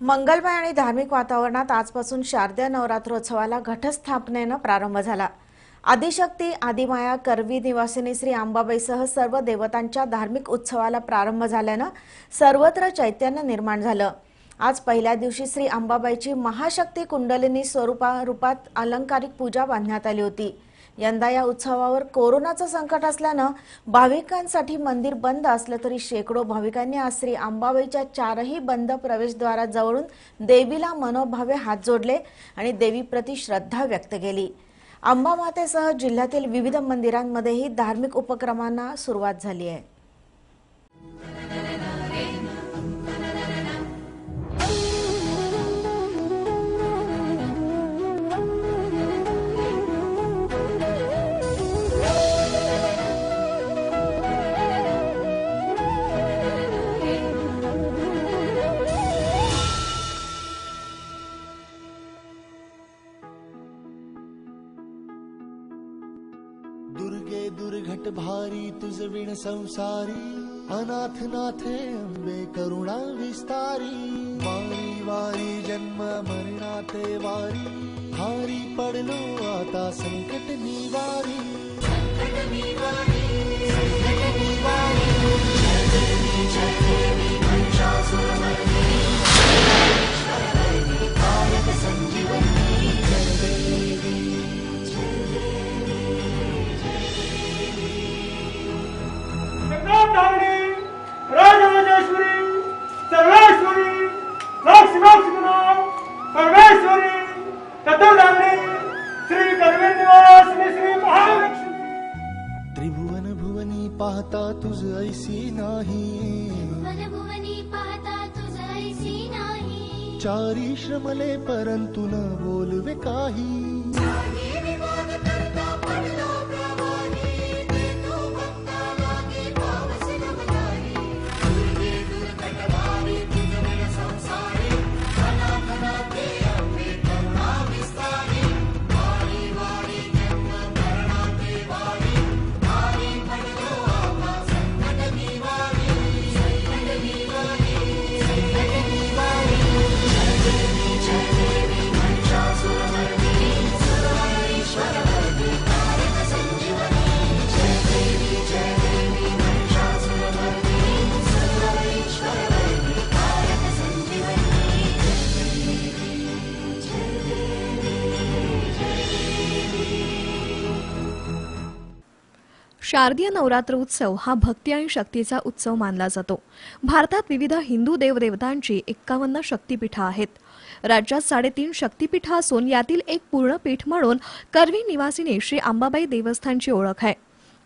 मंगलमय आणि धार्मिक वातावरणात आजपासून शारदीय नवरात्रोत्सवाला घटस्थापनेनं प्रारंभ झाला. आदिशक्ती आदिमाया करवी निवासिनी श्री अंबाबाईसह सर्व देवतांच्या धार्मिक उत्सवाला प्रारंभ झाल्यानं सर्वत्र चैतन्य निर्माण झालं. आज पहिल्या दिवशी श्री अंबाबाईची महाशक्ती कुंडलिनी स्वरूपा रूपात अलंकारिक पूजा बांधण्यात आली होती. यंदा या उत्सवावर कोरोनाचं संकट असल्यानं भाविकांसाठी मंदिर बंद असलं तरी शेकडो भाविकांनी आज श्री अंबाबाईच्या चारही बंद प्रवेशद्वाराजवळून देवीला मनोभावे हात जोडले आणि देवीप्रती श्रद्धा व्यक्त केली. अंबामातेसह जिल्ह्यातील विविध मंदिरांमध्येही धार्मिक उपक्रमांना सुरुवात झाली आहे. तुझ विण संसारी अनाथ नाथे अंबे करुणा विस्तारी वारी वारी जन्म मरणाते वारी हारी पडलो आता संकट निवारी। जगन्नाथारिणी पाहता तुझ ऐसी नाही. मनभुवनी पाहता तुझ ऐसी नाही. चारी श्रमले परंतु न बोलवे काही शारदीय नवरात्र उत्सव हा भक्ती आणि शक्तीचा उत्सव मानला जातो. भारतात विविध हिंदू देवदेवतांची एक्कावन्न शक्तीपीठं आहेत. राज्यात साडेतीन शक्तीपीठ असून यातील एक पूर्णपीठ म्हणून करवी निवासिनी श्री अंबाबाई देवस्थानची ओळख आहे.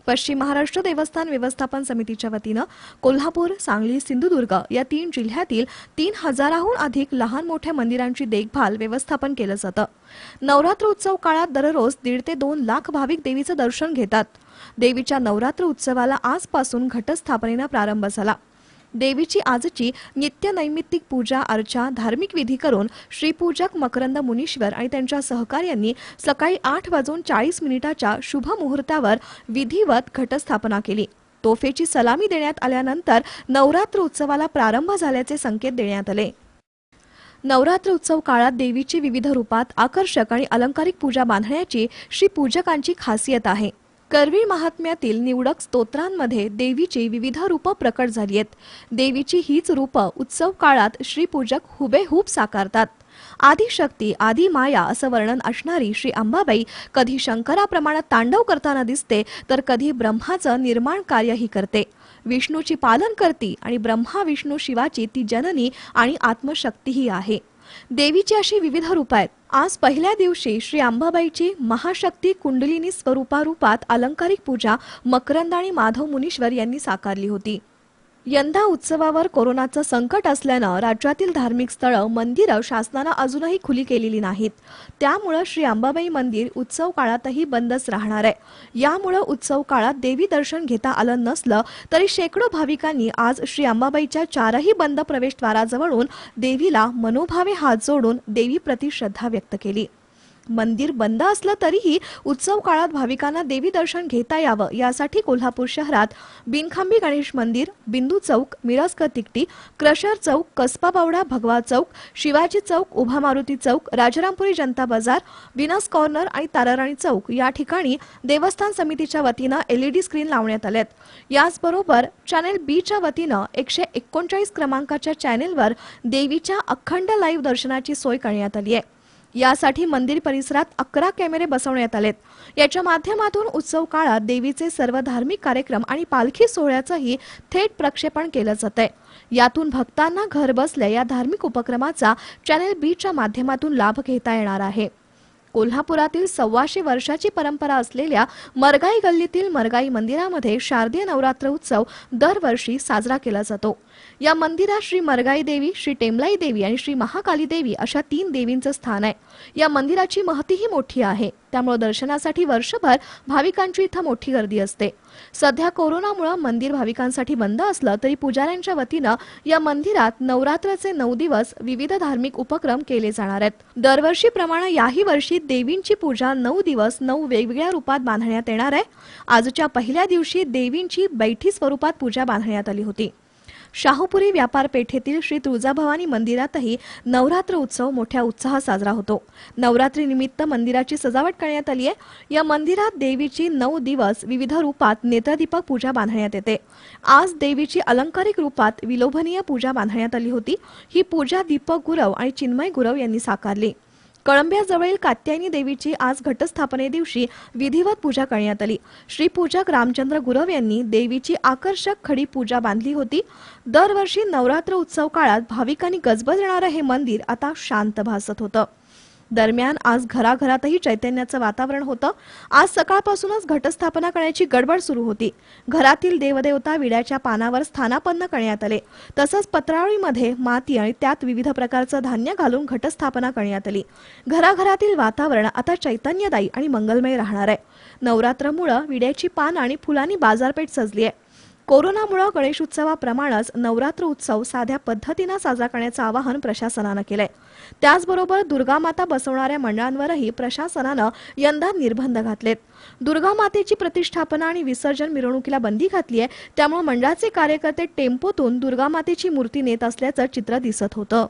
पश्चिम महाराष्ट्र देवस्थान व्यवस्थापन समितीच्या वतीनं कोल्हापूर सांगली सिंधुदुर्ग या तीन जिल्ह्यातील तीन हजाराहून अधिक लहान मोठ्या मंदिरांची देखभाल व्यवस्थापन केलं जातं. नवरात्र उत्सव काळात दररोज दीड ते दोन लाख भाविक देवीचं दर्शन घेतात. देवीच्या नवरात्र उत्सवाला आजपासून घटस्थापनेनं प्रारंभ झाला. देवीची आजची नित्य नैमित्तिक पूजा अर्चा धार्मिक विधी करून श्रीपूजक मकरंद मुनीश्वर आणि त्यांच्या सहकार्यांनी सकाळी आठ वाजून चाळीस मिनिटाच्या शुभ मुहूर्तावर विधिवत घटस्थापना केली. तोफेची सलामी देण्यात आल्यानंतर नवरात्र उत्सवाला प्रारंभ झाल्याचे संकेत देण्यात आले. नवरात्र उत्सव काळात देवीची विविध रूपात आकर्षक आणि अलंकारिक पूजा बांधण्याची श्री पूजकांची खासियत आहे. करवी महात्म्यातील निवडक स्तोत्रांमध्ये देवीची विविध रूपं प्रकट झाली आहेत. देवीची हीच रूपं उत्सव काळात श्रीपूजक हुबेहूब साकारतात. आदिशक्ती आदि माया असं वर्णन असणारी श्री अंबाबाई कधी शंकराप्रमाणे तांडव करताना दिसते तर कधी ब्रह्माचं निर्माण कार्यही करते. विष्णूची पालन करती आणि ब्रह्मा विष्णू शिवाची ती जननी आणि आत्मशक्तीही आहे. देवीची अशी विविध रूप आहेत. आज पहिल्या दिवशी श्री अंबाबाईची महाशक्ती कुंडलिनी स्वरूपारूपात अलंकारिक पूजा मकरंद आणि माधव मुनीश्वर यांनी साकारली होती. यंदा उत्सवावर कोरोनाचं संकट असल्यानं राज्यातील धार्मिक स्थळं मंदिरं शासनानं अजूनही खुली केलेली नाहीत. त्यामुळं श्री अंबाबाई मंदिर उत्सव काळातही बंदच राहणार आहे. यामुळं उत्सव काळात देवी दर्शन घेता आलं नसलं तरी शेकडो भाविकांनी आज श्री अंबाबाईच्या चारही बंद प्रवेशद्वाराजवळून देवीला मनोभावे हात जोडून देवीप्रती श्रद्धा व्यक्त केली. मंदिर बंद असलं तरीही उत्सव काळात भाविकांना देवी दर्शन घेता यावं यासाठी कोल्हापूर शहरात बिनखांबी गणेश मंदिर बिंदू चौक मिरजकर तिकटी क्रशर चौक कसबा बावडा भगवा चौक शिवाजी चौक उभा मारुती चौक राजारामपुरी जनता बाजार विनस कॉर्नर आणि ताराराणी चौक या ठिकाणी देवस्थान समितीच्या वतीनं एलईडी स्क्रीन लावण्यात आल्यात. याचबरोबर चॅनेल बीच्या वतीनं एकशे एकोणचाळीस क्रमांकाच्या चॅनेलवर देवीच्या अखंड लाईव्ह दर्शनाची सोय करण्यात आली आहे. यासाठी मंदिर परिसरात अकरा कॅमेरे बसवण्यात आलेत. याच्या माध्यमातून उत्सव काळात देवीचे सर्व धार्मिक कार्यक्रम आणि पालखी सोहळ्याचंही थेट प्रक्षेपण केलं जात आहे यातून भक्तांना घर बसल्या या धार्मिक उपक्रमाचा चॅनेल बीच्या माध्यमातून लाभ घेता येणार आहे. कोल्हापुरातील सव्वाशे वर्षाची परंपरा असलेल्या मरगाई गल्लीतील मरगाई मंदिरामध्ये शारदीय नवरात्र उत्सव दरवर्षी साजरा केला जातो. या मंदिरात श्री मरगाई देवी श्री टेमलाई देवी आणि श्री महाकाली देवी अशा तीन देवींचं स्थान आहे. या मंदिराची महतीही मोठी आहे. त्यामुळे दर्शनासाठी वर्षभर भाविकांची इथं मोठी गर्दी असते. सध्या कोरोनामुळे मंदिर भाविकांसाठी बंद असलं तरी पुजाऱ्यांच्या वतीनं या मंदिरात नवरात्राचे नऊ दिवस विविध धार्मिक उपक्रम केले जाणार आहेत. दरवर्षीप्रमाणे याही वर्षी देवींची पूजा नऊ दिवस नऊ वेगवेगळ्या रूपात बांधण्यात येणार आहे. आजच्या पहिल्या दिवशी देवींची बैठी स्वरूपात पूजा बांधण्यात आली होती. शाहूपुरी व्यापार पेठेतील श्री तुळजाभवानी मंदिरातही नवरात्र उत्सव मोठ्या उत्साहात साजरा होतो. नवरात्री निमित्त मंदिराची सजावट करण्यात आली आहे. या मंदिरात देवीची नऊ दिवस विविध रूपात नेत्रदीपक पूजा बांधण्यात येते. आज देवीची अलंकारिक रूपात विलोभनीय पूजा बांधण्यात आली होती. ही पूजा दीपक गुरव आणि चिन्मय गुरव यांनी साकारली. कळंब्याजवळील कात्यायनी देवीची आज घटस्थापने दिवशी विधिवत पूजा करण्यात आली. श्रीपूजक रामचंद्र गुरव यांनी देवीची आकर्षक खडी पूजा बांधली होती. दरवर्षी नवरात्र उत्सव काळात भाविकांनी गजबजणारं हे मंदिर आता शांत भासत होतं. दरम्यान आज घराघरातही चैतन्याचं वातावरण होतं. आज सकाळपासूनच घटस्थापना करण्याची गडबड सुरू होती. घरातील देवदेवता विड्याच्या पानावर स्थानापन्न करण्यात आले. तसंच पत्रावळीमध्ये माती आणि त्यात विविध प्रकारचं धान्य घालून घटस्थापना करण्यात आली. घराघरातील वातावरण आता चैतन्यदायी आणि मंगलमय राहणार आहे. नवरात्रमुळं विड्याची पान आणि फुलांनी बाजारपेठ सजली आहे. कोरोनामुळे गणेश उत्सवाप्रमाणेच नवरात्र उत्सव साध्या पद्धतीनं साजरा करण्याचं आवाहन प्रशासनानं केलंय. त्याचबरोबर दुर्गामाता बसवणाऱ्या मंडळांवरही प्रशासनानं यंदा निर्बंध घातलेत. दुर्गामातेची प्रतिष्ठापना आणि विसर्जन मिरवणुकीला बंदी घातली आहे त्यामुळे मंडळाचे कार्यकर्ते टेम्पोतून दुर्गामातेची मूर्ती नेत असल्याचं चित्र दिसत होतं.